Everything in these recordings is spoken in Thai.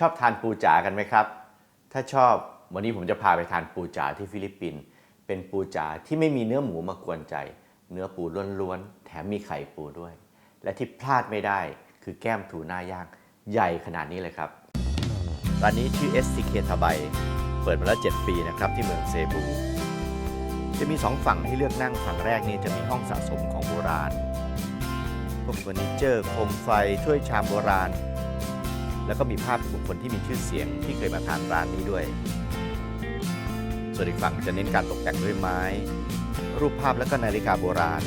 ชอบทานปูจ๋ากันไหมครับ ถ้าชอบวันนี้ผมจะพาไปทานปูจ๋าที่ฟิลิปปินส์ เป็นปูจ๋าที่ไม่มีเนื้อหมูมากวนใจ เนื้อปูล้วนๆ แถมมีไข่ปูด้วย และที่พลาดไม่ได้คือแก้มทูหน่าย่างใหญ่ขนาดนี้เลยครับ ร้านนี้ชื่อ SCK ทาไบเปิดมาแล้ว 7 ปีนะครับที่เมืองเซบู จะมีสองฝั่งให้เลือกนั่งฝั่งแรกนี้จะมีห้องสะสมของโบราณ พวกเฟอร์นิเจอร์โคมไฟถ้วยชามโบราณ แล้วก็มีภาพบุคคลที่มีชื่อเสียงที่เคยมาทานร้านนี้ด้วย ส่วนอีกฝั่งจะเน้นการตกแต่งด้วยไม้ รูปภาพและก็นาฬิกาโบราณ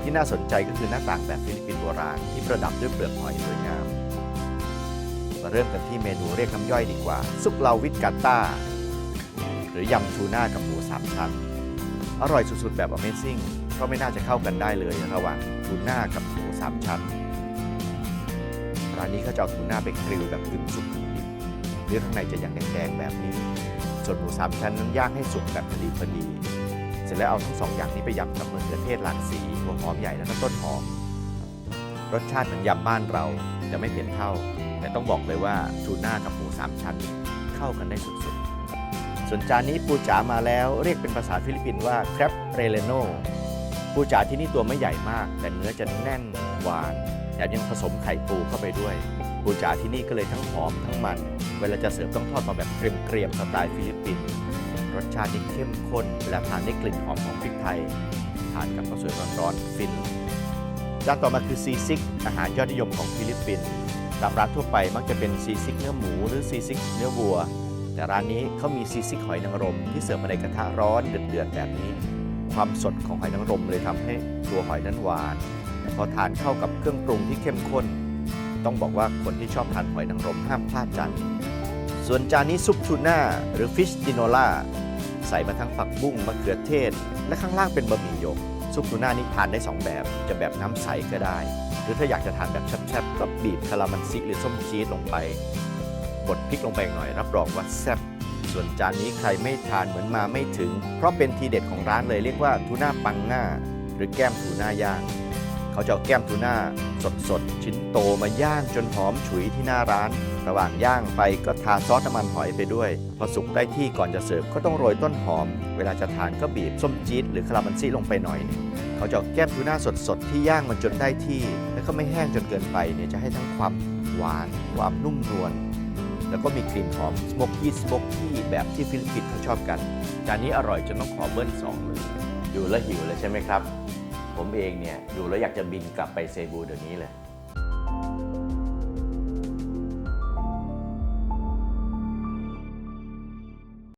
ที่น่าสนใจก็คือหน้าต่างแบบฟิลิปปินส์โบราณที่ประดับด้วยเปลือกหอยสวยงาม มาเริ่มกันที่เมนูเรียกน้ำย่อยดีกว่า ซุปลาวิตกาต้า หรือยำทูน่ากับหมูสามชั้น อร่อยสุดๆแบบ Amazing เพราะไม่น่าจะเข้ากันได้เลยระหว่างทูน่ากับหมูสามชั้น ร้านนี้เขาจะเอาทูน่าไปกริลแบบกึ่งสุกกึ่งดิบเนื้อข้างในจะยังแดงๆแบบนี้ ส่วนหมูสามชั้นนั้นย่างให้สุกแบบพอดีพอดี เสร็จแล้วเอาทั้งสองอย่างนี้ไปยำกับมะเขือเทศหลากสีหัวหอมใหญ่แล้วก็ต้นหอม รสชาติเหมือนยำบ้านเราจะไม่เผ็ดเท่า แต่ต้องบอกเลยว่าทูน่ากับหมูสามชั้นเข้ากันได้สุดๆ ส่วนจานนี้ปูจ๋ามาแล้วเรียกเป็นภาษาฟิลิปปินส์ว่าแครปเรเลโนปูจ๋าที่นี่ตัวไม่ใหญ่มาก แต่เนื้อจะแน่นหวาน แถมยังผสมไข่ปูเข้าไปด้วยปูจ๋าที่นี่ก็เลยทั้งหอมทั้งมัน เวลาจะเสิร์ฟต้องทอดมาแบบเกรียมๆสไตล์ฟิลิปปินส์รสชาตินี่เข้มข้นและทานได้กลิ่นหอมของพริกไทยทานกับข้าวสวยร้อนๆฟินจานต่อมาคือซีซิกอาหารยอดนิยมของฟิลิปปินส์ตามร้านทั่วไปมักจะเป็นซีซิกเนื้อหมูหรือซีซิกเนื้อวัว แต่ร้านนี้เขามีซีซิกหอยนางรมที่เสิร์ฟมาในกระทะร้อนเดือดๆแบบนี้ ความสดของหอยนางรมเลยทำให้ตัวหอยนั้นหวาน พอทานเข้ากับเครื่องปรุงที่เข้มข้น ต้องบอกว่าคนที่ชอบทานหอยนางรมห้ามพลาดจานนี้ส่วนจานนี้ซุปทูน่าหรือฟิชดิโนล่าใส่มาทั้งผักบุ้งมะเขือเทศ และข้างล่างเป็นบะหมี่หยก ซุปทูน่านี่ทานได้ 2 แบบ จะแบบน้ำใสก็ได้ หรือถ้าอยากจะทานแบบแซ่บๆก็บีบคารามันซิหรือส้มจี๊ดลงไปบดพริกลงไปหน่อยรับรองว่าแซ่บส่วนจานนี้ใครไม่ทานเหมือนมาไม่ถึง เพราะเป็นทีเด็ดของร้านเลยเรียกว่าทูน่าปังง่าหรือแก้มทูน่าย่าง เขาจะเอาแก้มทูน่าสดๆ ชิ้นโตมาย่างจนหอมฉุยที่หน้าร้าน ระหว่างย่างไปก็ทาซอสน้ำมันหอยไปด้วย พอสุกได้ที่ก่อนจะเสิร์ฟก็ต้องโรยต้นหอม เวลาจะทานก็บีบส้มจี๊ดหรือคารามันซี่ลงไปหน่อยนึงเขาจะเอาแก้มทูน่าสดๆ ที่ย่างมันจนได้ที่ แล้วก็ไม่แห้งจนเกินไปเนี่ยจะให้ทั้งความหวานความนุ่มนวลแล้วก็มีกลิ่นหอมสโมกกี้สโมกกี้แบบที่ฟิลิปปินส์เขาชอบกันจานนี้อร่อยจนต้องขอเบิ้ลสองเลยดูแล้วหิวเลยใช่ไหมครับ ผมเองเนี่ยดูแล้วอยากจะบินกลับไปเซบูเดี๋ยวนี้เลย